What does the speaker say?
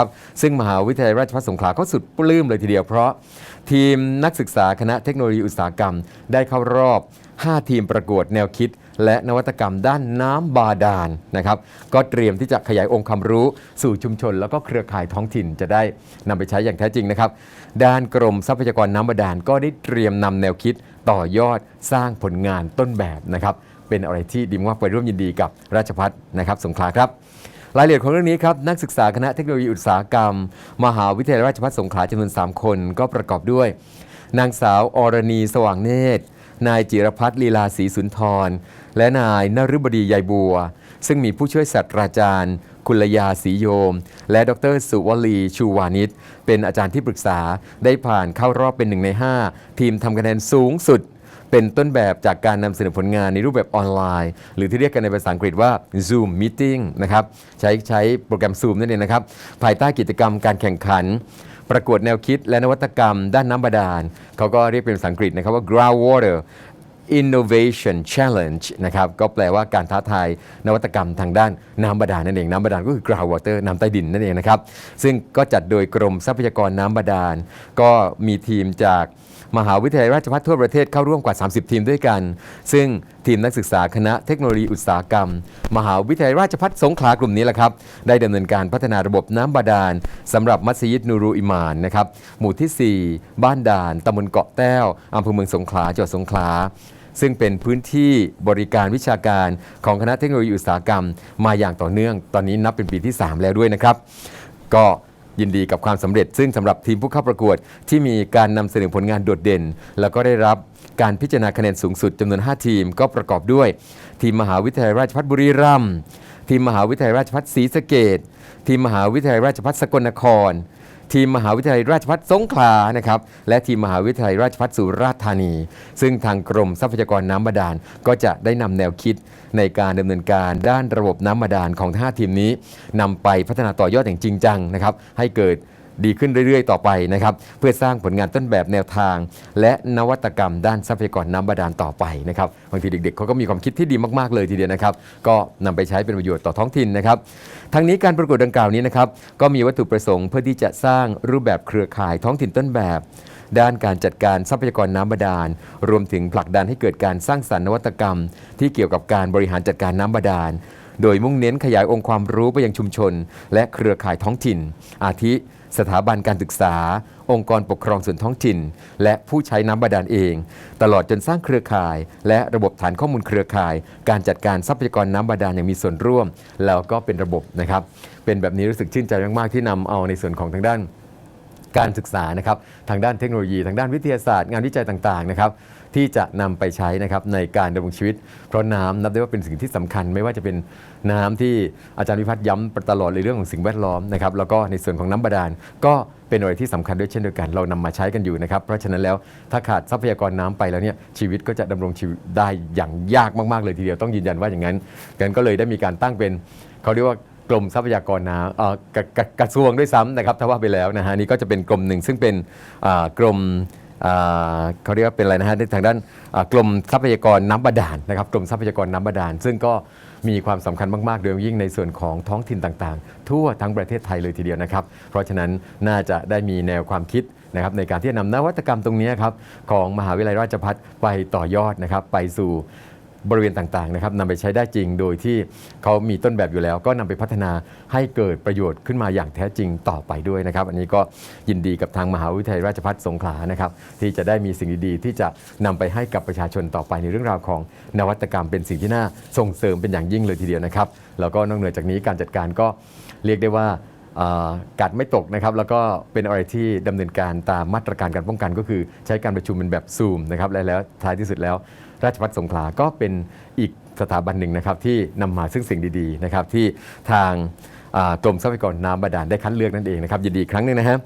ครับซึ่งมหาวิทยาลัยราชภัฏสงขลาก็สุดปลื้มเลยทีเดียวเพราะ ทีมนักศึกษาคณะเทคโนโลยีอุตสาหกรรม ได้เข้ารอบ 5 ทีมประกวดแนวคิด และนวัตกรรมด้านน้ำบาดาลนะครับ ก็เตรียมที่จะขยายองค์ความรู้สู่ชุมชน แล้วก็เครือข่ายท้องถิ่นจะได้นำไปใช้อย่างแท้จริงนะครับ ด้านกรมทรัพยากรน้ำบาดาลก็ได้เตรียมนำแนวคิดต่อยอดสร้างผลงานต้นแบบนะครับ เป็นอะไรที่ดีมากไปร่วมยินดีกับราชพัฒนะครับ สงขลาครับ รายละเอียดของเรื่องนี้ครับนักศึกษาคณะเทคโนโลยีอุตสาหกรรม มหาวิทยาลัยราชภัฏสงขลาจำนวน 3 คนก็ประกอบด้วย นางสาวอรณีสว่างเนตร นายจิรพัฒน์ลีลาศรีสุนทร และนายนฤบดียายบัว ซึ่งมีผู้ช่วยศาสตราจารย์กุลยาศรีโยม และดรสุวลีชูวานิชเป็นอาจารย์ที่ปรึกษาได้ผ่านเข้ารอบเป็นหนึ่งใน 5 ทีมทำคะแนนสูงสุด เป็นต้นแบบจากการนำเสนอผลงานในรูปแบบออนไลน์ หรือที่เรียกกันในภาษาอังกฤษว่า Zoom Meeting นะครับใช้ใช้โปรแกรม Zoom นั่นเองนะครับ ภายใต้กิจกรรมการแข่งขัน ประกวดแนวคิดและนวัตกรรมด้านน้ำบาดาลเขาก็เรียกเป็นภาษาอังกฤษนะครับว่า groundwater Innovation Challenge นะครับก็แปลว่าการท้าทายนวัตกรรมทางด้านน้ำบาดาลนั่นเอง น้ำบาดาลก็คือ groundwater น้ำใต้ดินนั่นเองนะครับ ซึ่งก็จัดโดยกรมทรัพยากรน้ำบาดาล ก็มีทีมจาก มหาวิทยาลัยราชภัฏทั่วประเทศเข้าร่วมกว่า 30 ทีมด้วยกัน ซึ่งทีมนักศึกษาคณะเทคโนโลยีอุตสาหกรรม มหาวิทยาลัยราชภัฏสงขลากลุ่มนี้แหละครับ ได้ดำเนินการพัฒนาระบบน้ำบาดาลสำหรับมัสยิดนูรูอิมานนะครับ หมู่ที่ 4 บ้านด่านตำบลเกาะแต้วอำเภอเมืองสงขลาจังหวัดสงขลาซึ่งเป็นพื้นที่บริการวิชาการของคณะเทคโนโลยีอุตสาหกรรม มาอย่างต่อเนื่อง ตอนนี้นับเป็นปีที่ 3 แล้วด้วยนะครับ ก็ ยินดีกับความสำเร็จ ซึ่งสำหรับทีมผู้เข้าประกวดที่มีการนำเสนอผลงานโดดเด่น แล้วก็ได้รับการพิจารณาคะแนนสูงสุดจำนวน 5 ทีมก็ประกอบด้วย ทีมมหาวิทยาลัยราชภัฏบุรีรัมย์ทีมมหาวิทยาลัยราชภัฏศรีสะเกด ทีมมหาวิทยาลัยราชภัฏสกลนคร ทีมมหาวิทยาลัยราชภัฏสงขลานะครับและทีมมหาวิทยาลัยราชภัฏสุราษฎร์ธานี ซึ่งทางกรมทรัพยากรน้ำบาดาลก็จะได้นำแนวคิดในการดำเนินการด้านระบบน้ำบาดาลของ 5 ทีมนี้นำไปพัฒนาต่อยอดอย่างจริงจังนะครับให้เกิด ดีขึ้นเรื่อยๆ ต่อไปนะครับเพื่อสร้างผลงานต้นแบบแนวทาง และนวัตกรรมด้านทรัพยากรน้ำบาดาลต่อไปนะครับบางทีเด็กๆเขาก็มีความคิดที่ดีมากๆเลยทีเดียวนะครับ ก็นำไปใช้เป็นประโยชน์ต่อท้องถิ่นนะครับทั้งนี้การประกวดดังกล่าวนี้นะครับก็มีวัตถุประสงค์เพื่อที่จะสร้างรูปแบบเครือข่ายท้องถิ่นต้นแบบ ด้านการจัดการทรัพยากรน้ำบาดาล รวมถึงผลักดันให้เกิดการสร้างสรรค์นวัตกรรม ที่เกี่ยวกับการบริหารจัดการน้ำบาดาล โดยมุ่งเน้นขยายองค์ความรู้ไปยังชุมชน และเครือข่ายท้องถิ่น อาทิ สถาบันการศึกษา องค์กรปกครองส่วนท้องถิ่น และผู้ใช้น้ำบาดาลเอง ตลอดจนสร้างเครือข่าย และระบบฐานข้อมูลเครือข่าย การจัดการทรัพยากรน้ำบาดาลอย่างมีส่วนร่วม แล้วก็เป็นระบบนะครับ เป็นแบบนี้รู้สึกชื่นใจมากๆที่นำเอาในส่วนของทางด้าน การศึกษานะครับทางด้านเทคโนโลยี ทางด้านวิทยาศาสตร์ งานวิจัยต่างๆนะครับที่จะนำไปใช้นะครับในการดำรงชีวิต เพราะน้ำนับได้ว่าเป็นสิ่งที่สำคัญ ไม่ว่าจะเป็นน้ำที่อาจารย์วิพัฒน์ย้ำตลอดในเรื่องของสิ่งแวดล้อมนะครับแล้วก็ในส่วนของน้ำบาดาลก็เป็นอะไรที่สำคัญด้วยเช่นเดียวกัน เรานำมาใช้กันอยู่นะครับเพราะฉะนั้นแล้วถ้าขาดทรัพยากรน้ำไปแล้วเนี่ยชีวิตก็จะดำรงชีวิตได้อย่างยากมากๆเลยทีเดียวต้องยืนยันว่าอย่างนั้นกันก็เลยได้มีการตั้งเป็นเขาเรียกว่า รมทรัพยากรน้ำกระทรวงด้วยซ้ำนะครับถ้าว่าไปแล้วนะฮะนี่ก็จะเป็นกรมหนึ่งซึ่งเป็นกรมเขาเรียกว่าเป็นอะไรนะฮะในทางด้านกรมทรัพยากรน้ำบาดาลนะครับกรมทรัพยากรน้ำบาดาล ซึ่งก็มีความสำคัญมากๆโดยยิ่งในส่วนของท้องถิ่นต่างๆ ทั่วทั้งประเทศไทยเลยทีเดียวนะครับ เพราะฉะนั้นน่าจะได้มีแนวความคิดนะครับในการที่จะนำนวัตกรรมตรงนี้ครับของมหาวิทยาลัยราชภัฏไปต่อยอดนะครับไปสู่ บริเวณต่างๆนะครับนำไปใช้ได้จริงโดยที่เขามีต้นแบบอยู่แล้ว ก็นำไปพัฒนาให้เกิดประโยชน์ขึ้นมาอย่างแท้จริงต่อไปด้วยนะครับ อันนี้ก็ยินดีกับทางมหาวิทยาลัยราชภัฏสงขลานะครับที่จะได้มีสิ่งดีๆ ที่จะนำไปให้กับประชาชนต่อไปในเรื่องราวของนวัตกรรมเป็นสิ่งที่น่าส่งเสริมเป็นอย่างยิ่งเลยทีเดียวนะครับแล้วก็นอกเหนือจากนี้การจัดการก็เรียกได้ว่าอ่ากัดไม่ตกนะครับแล้วก็เป็นอะไรที่ดำเนินการตามมาตรการการป้องกันก็คือใช้การประชุมเป็นแบบซูมนะครับและแล้วท้ายที่สุดแล้ว ราชวัฒสงขลาก็เป็นอีกสถาบันหนึ่งนะครับที่นำมาซึ่งสิ่งดีๆนะครับที่ทางกรมทรัพยากรน้ำบาดาลได้คัดเลือกนั่นเองนะครับยินดีครั้งหนึ่งนะครับ